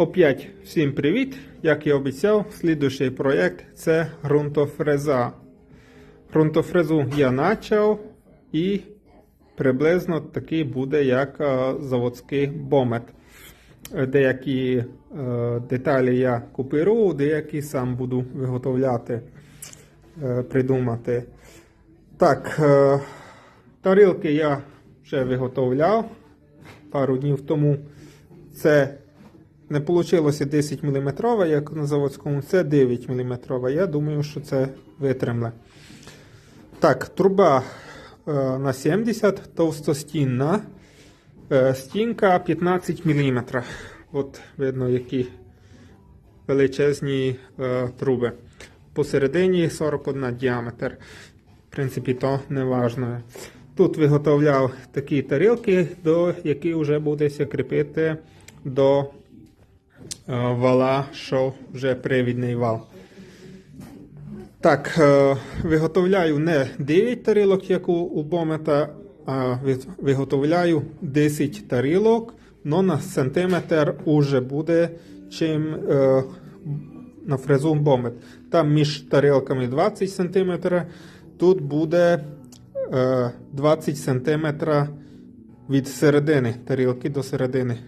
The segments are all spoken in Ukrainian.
Опять всім привіт! Як я обіцяв, слідуючий проєкт це ґрунтофреза. Ґрунтофрезу я почав і приблизно такий буде як е, заводський бомет. Е, Деякі е, деталі я купирую, деякі сам буду виготовляти, придумати. Так, тарілки я вже виготовляв пару днів тому. Це не вийшло 10 мм, як на заводському, це 9 мм. Я думаю, що це витримле. Так, труба е, на 70, товстостінна. Е, стінка 15 мм. От видно, які величезні е, труби. Посередині 41 діаметр. В принципі, то не важливо. Тут виготовляв такі тарілки, до які вже будеться кріпити до вала, що вже привідний вал. Так, е, виготовляю не 9 тарілок, як у, Бомета, а виготовляю 10 тарілок, но на сантиметр уже буде, чим е, на фрезу Бомет. Там між тарілками 20 см, тут буде е, 20 см від середини тарілки до середини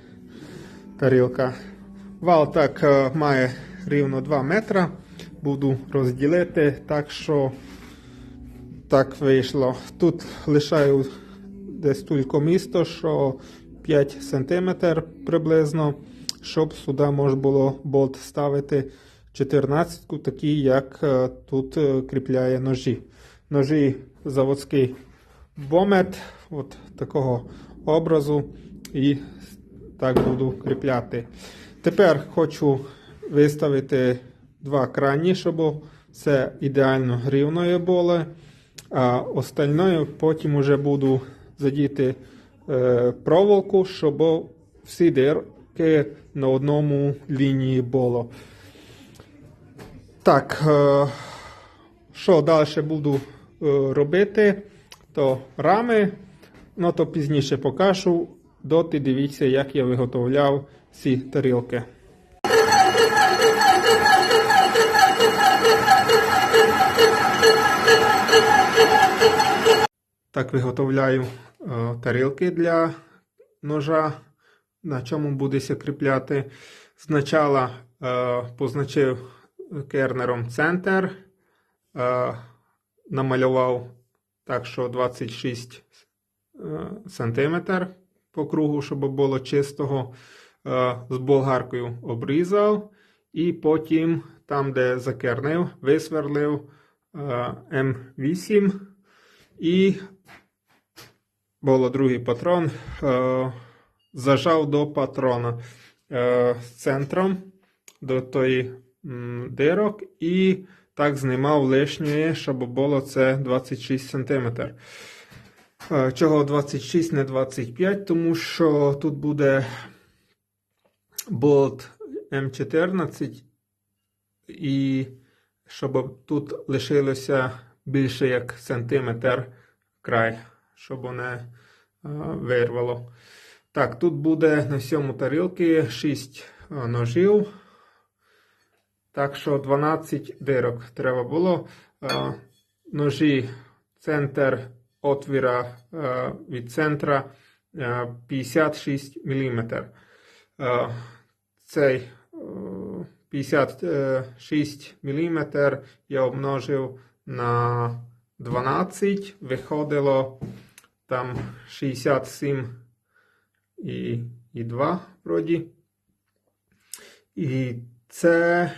тарілка. Вал так е, має рівно 2 метра. Буду розділити так, що так вийшло. Тут лишаю десь тільки місто, що 5 см приблизно, щоб сюди можна було болт ставити 14 такий, як е, тут е, кріпляє ножі. Ножі заводський бомет, от такого образу, і так буду кріпляти. Тепер хочу виставити два крані, щоб це ідеально рівною було. А остальною потім вже буду задіти е, проволоку, щоб всі дирки на одному лінії було. Так, е, що далі буду е, робити, то рами, ну то пізніше покажу. Доти дивіться, як я виготовляв ці тарілки. Так виготовляю е, тарілки для ножа, на чому будеться кріпляти. Спочатку е, позначив кернером центр, е, намалював так, що 26 е, сантиметр по кругу, щоб було чистого. Е, з болгаркою обрізав, і потім, там, де закернив, висверлив е, М8 і було другий патрон, е, зажав до патрона з центром до тої дирок і так знімав лишнє, щоб було це 26 см. Чого 26, не 25, тому що тут буде болт М14, і щоб тут лишилося більше як сантиметр край, щоб не е, вирвало. Так, тут буде на сьому тарілки 6 ножів. Так що 12 дирок треба було. Е, Ножі, центр отвіра е, від центра е, 56 мм. Е, Цей е, 56 мм я обмножив на 12, виходило там 67 і, і 2 вроді. І це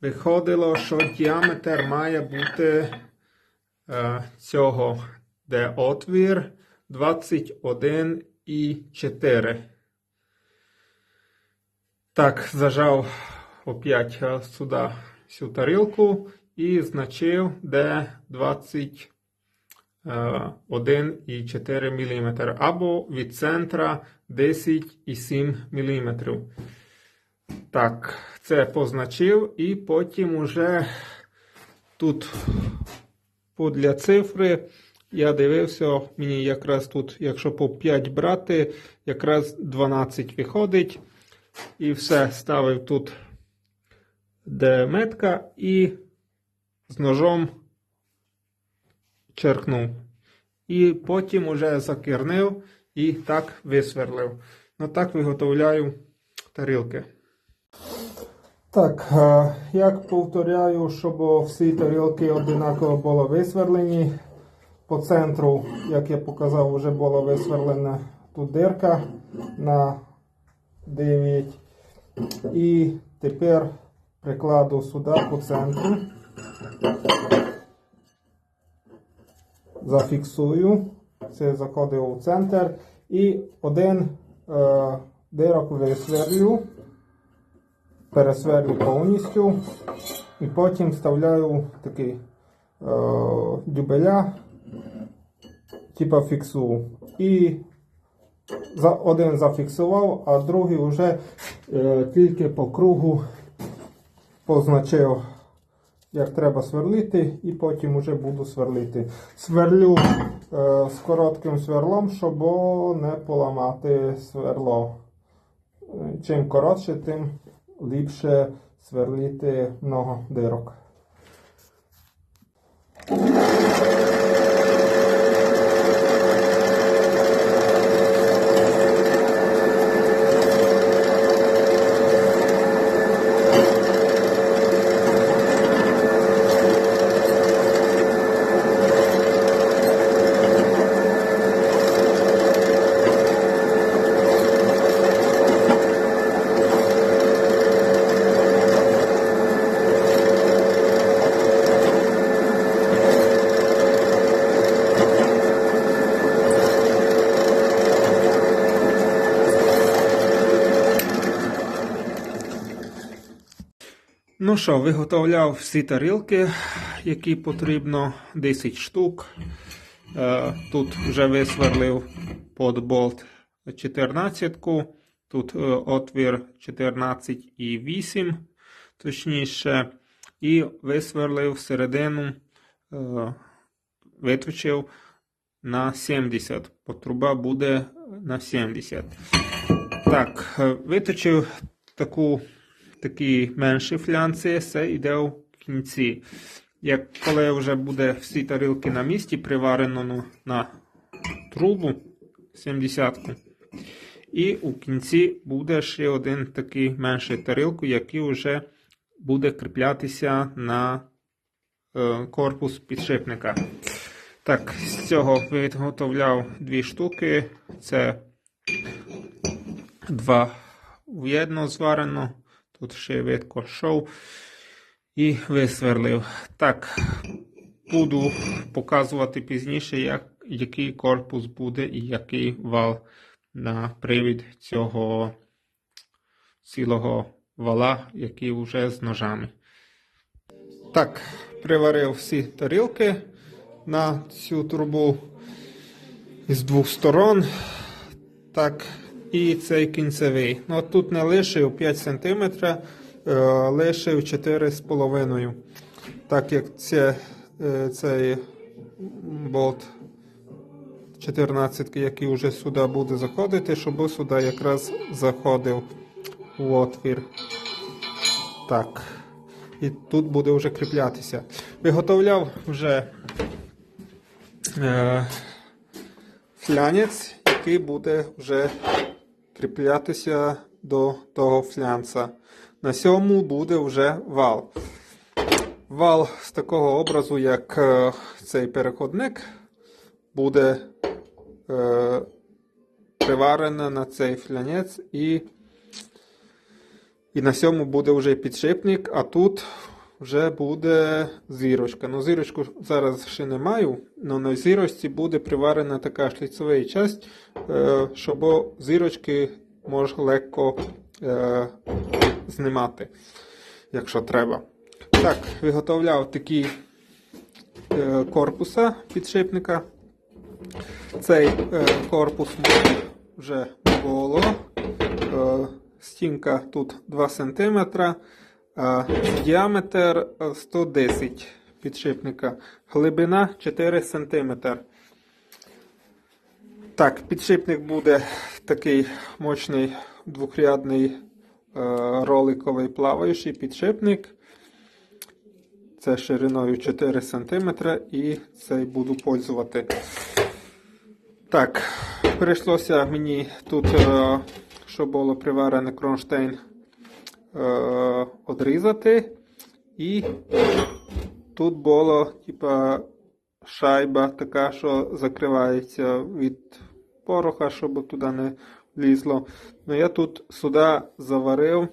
виходило, що діаметр має бути е, цього, де отвір 21,4. Так, зажав опять е, сюди всю тарілку і значив, де 21,4 мм. Або від центра 10,7 мм. Так, це позначив, і потім уже тут для цифри я дивився, мені якраз тут, якщо по 5 брати, якраз 12 виходить. І все ставив тут, де метка, і з ножом черкнув. І потім уже закірнив і так висверлив. Ну так виготовляю тарілки. Так, як повторяю, щоб всі тарілки однаково були висверлені. По центру, як я показав, вже була висверлена тут дирка на 9. І тепер прикладу сюди по центру. Зафіксую. Це заходить у центр. І один е, дирок висверлю. Пересверлю повністю. І потім вставляю такий е, дюбеля, типа фіксую. І один зафіксував, а другий вже е, тільки по кругу позначив, як треба сверлити, і потім вже буду сверлити. Сверлю е, з коротким сверлом, щоб не поламати сверло. Е, Чим коротше, тим ліпше сверлити много дирок. Ну що, виготовляв всі тарілки, які потрібно, 10 штук. Е, Тут вже висверлив под болт 14. Тут е, отвір 14,8, точніше. І висверлив середину, е, виточив на 70, бо труба буде на 70. Так, виточив таку такі менші флянці, це йде в кінці. Як коли вже буде всі тарілки на місці, приварено ну, на трубу 70-ку. І у кінці буде ще один такий менший тарілку, який вже буде кріплятися на е, корпус підшипника. Так, з цього виготовляв дві штуки. Це два в'єдно зварено. Тут ще видко шов і висверлив. Так, буду показувати пізніше, як, який корпус буде і який вал на привід цього цілого вала, який вже з ножами. Так, приварив всі тарілки на цю трубу з двох сторон. Так, і цей кінцевий. Ну, тут не лишив 5 см, е, лишив 4,5 Так як це, е, цей болт 14, який вже сюди буде заходити, щоб сюди якраз заходив в отвір. Так. І тут буде вже кріплятися. Виготовляв вже е, флянець, який буде вже кріплятися до того флянца. На сьому буде вже вал. Вал з такого образу, як е, цей переходник, буде е, приварений на цей флянець і, і на сьому буде вже підшипник, а тут вже буде зірочка. Ну, зірочку зараз ще не маю, але на зірочці буде приварена така шліцова часть, е, щоб зірочки можна легко е, знімати, якщо треба. Так, виготовляв такі е, корпуса підшипника. Цей корпус вже було. Стінка тут 2 см, діаметр 110 підшипника, глибина 4 см. Так, підшипник буде такий мощний двохрядний роликовий плаваючий підшипник. Це шириною 4 см і цей буду пользувати. Так, прийшлося мені тут, е, що було приварене кронштейн, е, одрізати. І тут було, типа, шайба така, що закривається від пороха, щоб туди не влізло. Ну я тут сюди заварив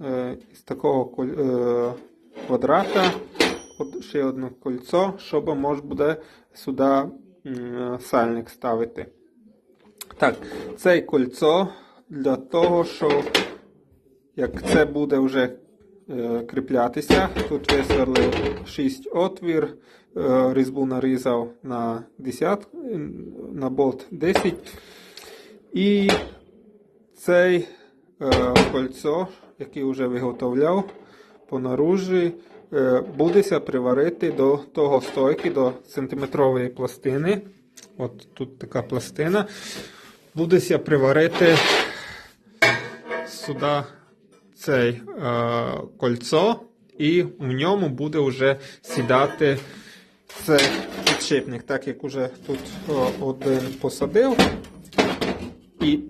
е, з такого е, квадрата ще одне кольцо, щоб можна буде сюди м, сальник ставити. Так, це кольцо для того, що як це буде вже е, кріплятися, тут висверлив 6 отвір, е, різьбу нарізав на 10, е, на болт 10. І цей е, кольцо, який вже виготовляв по наружі, будеться приварити до того стойки, до сантиметрової пластини. От тут така пластина. Будеться приварити сюди цей е, кольцо, і в ньому буде вже сідати цей підшипник, так як уже тут о, один посадив. І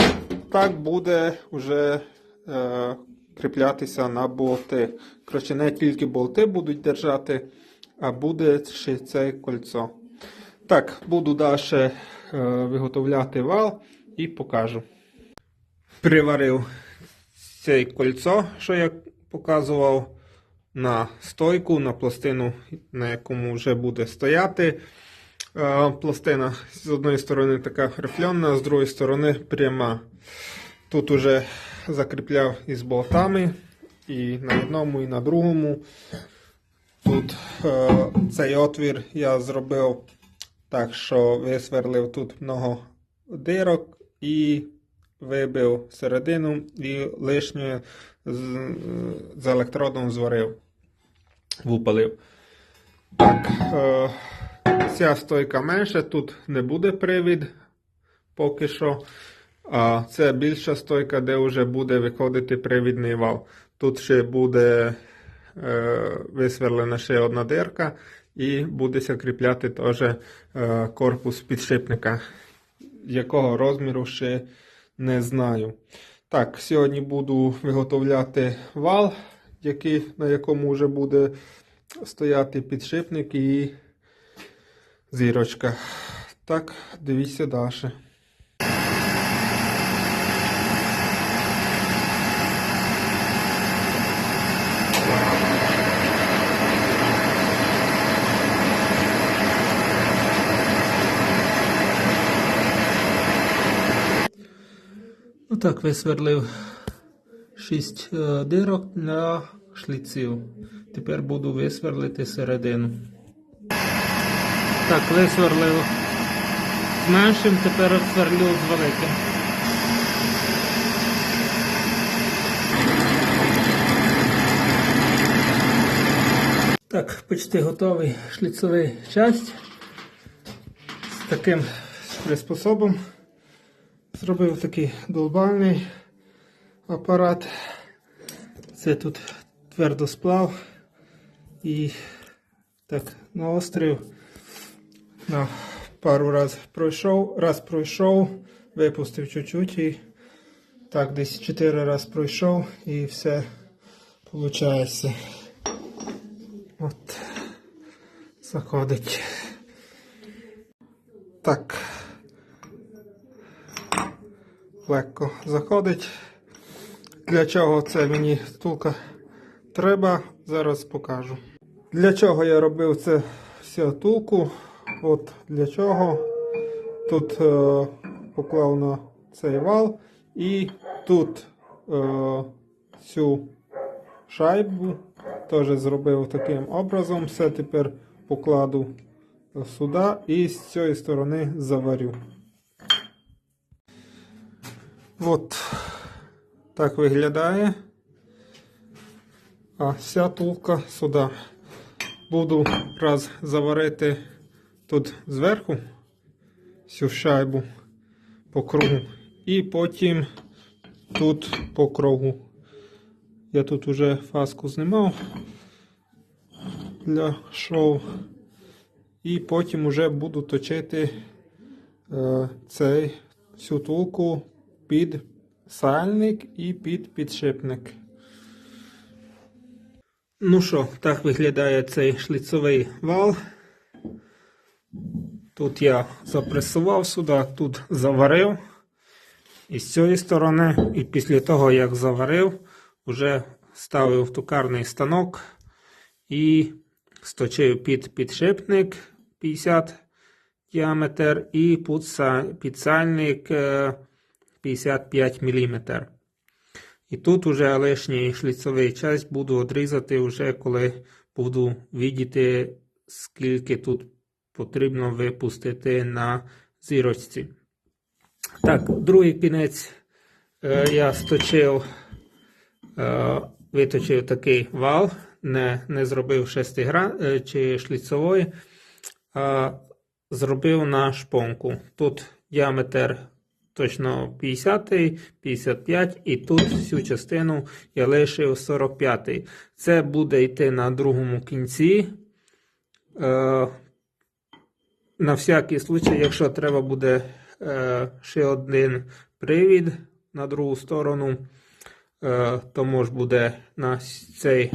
так буде вже е, кріплятися на болти. Коротше, не тільки болти будуть держати, а буде ще це кольцо. Так, буду далі е, виготовляти вал і покажу. Приварив це кольцо, що я показував, на стойку, на пластину, на якому вже буде стояти. Е, Пластина з одної сторони така рифльонна, з другої сторони пряма. Тут уже закріпляв із болтами і на одному, і на другому. Тут е, цей отвір я зробив так, що висверлив тут много дирок і вибив середину і лишнє з, з електродом зварив, вупалив. Так, е, ця стойка менша, тут не буде привід поки що. А це більша стойка, де вже буде виходити привідний вал. Тут ще буде е, висверлена ще одна дирка, і буде закріпляти теж е, корпус підшипника, якого розміру ще не знаю. Так, сьогодні буду виготовляти вал, який, на якому вже буде стояти підшипник і зірочка. Так, дивіться далі. Отак висверлив 6 дирок для шліців. Тепер буду висверлити середину. Так, висверлив з меншим, тепер сверлю з великим. Так, почти готовий шліцевий часть з таким приспособом. Зробив такий долбальний апарат. Це тут твердосплав і так наострив. На пару раз пройшов, раз пройшов, випустив чуть-чуть і так десь 4 раз пройшов і все виходить. От заходить. Так легко заходить. Для чого це мені стулка треба, зараз покажу. Для чого я робив це всю тулку? От для чого. Тут е, поклав на цей вал і тут е, цю шайбу теж зробив таким образом. Все тепер покладу сюди і з цієї сторони заварю. От так виглядає. А вся тулка сюди. Буду раз заварити тут зверху всю шайбу по кругу. І потім тут по кругу Я тут уже фаску знімав для шоу. І потім уже буду точити е, цей цю тулку під сальник і під підшипник. Ну що, так виглядає цей шліцовий вал. Тут я запресував сюди, тут заварив. І з цієї сторони, і після того, як заварив, вже ставив в токарний станок і сточив під підшипник 50 діаметр і підса- підсальник е, 55 мм. І тут уже лишній шліцовий часть буду відрізати вже коли буду видіти, скільки тут потрібно випустити на зірочці. Так, другий кінець е, я сточив, е, виточив такий вал, не, не зробив шестигра е, чи шліцової, а зробив на шпонку. Тут діаметр точно 50, 55, і тут всю частину я лишив 45. Це буде йти на другому кінці. Е, на всякий случай, якщо треба буде е, ще один привід на другу сторону, е, то може буде на цей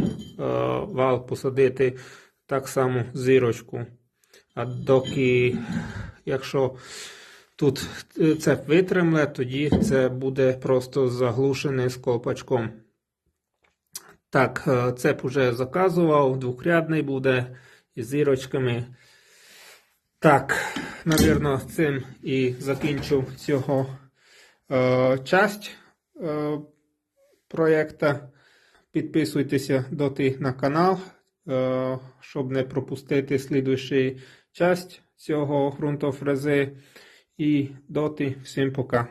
вал посадити так само зірочку. А доки, якщо тут е, цеп витримле, тоді це буде просто заглушений з колпачком. Так, е, цеп уже заказував, двохрядний буде із зірочками. Так, навірно, цим і закінчу цього е, часть е, проєкта. Підписуйтеся доти на канал, е, щоб не пропустити слідуючу часть цього ґрунтофрези. І доти всім пока.